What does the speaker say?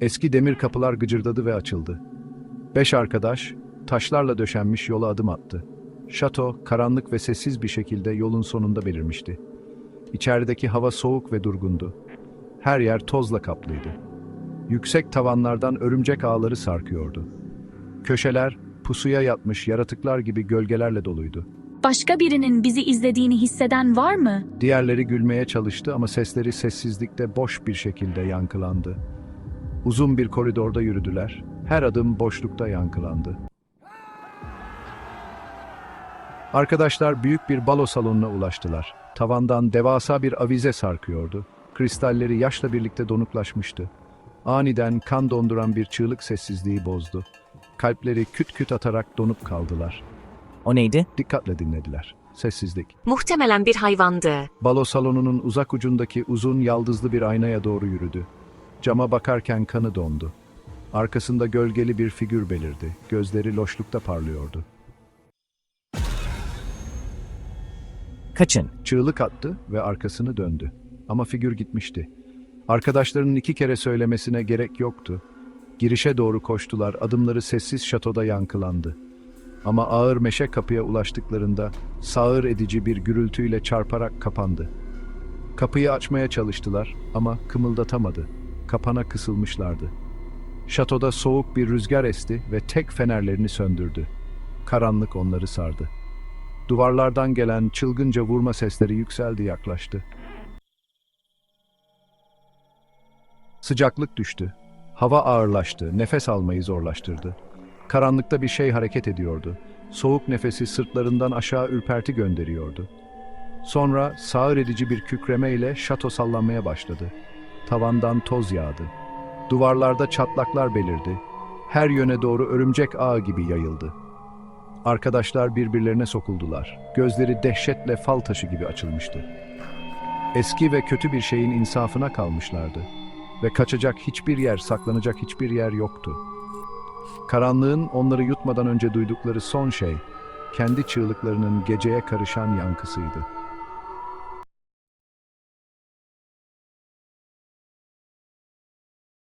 Eski demir kapılar gıcırdadı ve açıldı. Beş arkadaş, taşlarla döşenmiş yola adım attı. Şato, karanlık ve sessiz bir şekilde yolun sonunda belirmişti. İçerideki hava soğuk ve durgundu. Her yer tozla kaplıydı. Yüksek tavanlardan örümcek ağları sarkıyordu. Köşeler, pusuya yatmış yaratıklar gibi gölgelerle doluydu. Başka birinin bizi izlediğini hisseden var mı? Diğerleri gülmeye çalıştı ama sesleri sessizlikte boş bir şekilde yankılandı. Uzun bir koridorda yürüdüler. Her adım boşlukta yankılandı. Arkadaşlar büyük bir balo salonuna ulaştılar. Tavandan devasa bir avize sarkıyordu. Kristalleri yaşla birlikte donuklaşmıştı. Aniden kan donduran bir çığlık sessizliği bozdu. Kalpleri küt küt atarak donup kaldılar. O neydi? Dikkatle dinlediler. Sessizlik. Muhtemelen bir hayvandı. Balo salonunun uzak ucundaki uzun yaldızlı bir aynaya doğru yürüdü. Cama bakarken kanı dondu. Arkasında gölgeli bir figür belirdi. Gözleri loşlukta parlıyordu. Kaçın. Çığlık attı ve arkasını döndü. Ama figür gitmişti. Arkadaşlarının iki kere söylemesine gerek yoktu. Girişe doğru koştular, adımları sessiz şatoda yankılandı. Ama ağır meşe kapıya ulaştıklarında sağır edici bir gürültüyle çarparak kapandı. Kapıyı açmaya çalıştılar ama kımıldatamadı. Kapana kısılmışlardı. Şatoda soğuk bir rüzgar esti ve tek fenerlerini söndürdü. Karanlık onları sardı. Duvarlardan gelen çılgınca vurma sesleri yükseldi yaklaştı. Sıcaklık düştü. Hava ağırlaştı, nefes almayı zorlaştırdı. Karanlıkta bir şey hareket ediyordu. Soğuk nefesi sırtlarından aşağı ürperti gönderiyordu. Sonra sağır edici bir kükreme ile şato sallanmaya başladı. Tavandan toz yağdı. Duvarlarda çatlaklar belirdi. Her yöne doğru örümcek ağı gibi yayıldı. Arkadaşlar birbirlerine sokuldular. Gözleri dehşetle fal taşı gibi açılmıştı. Eski ve kötü bir şeyin insafına kalmışlardı. Ve kaçacak hiçbir yer, saklanacak hiçbir yer yoktu. Karanlığın onları yutmadan önce duydukları son şey, kendi çığlıklarının geceye karışan yankısıydı.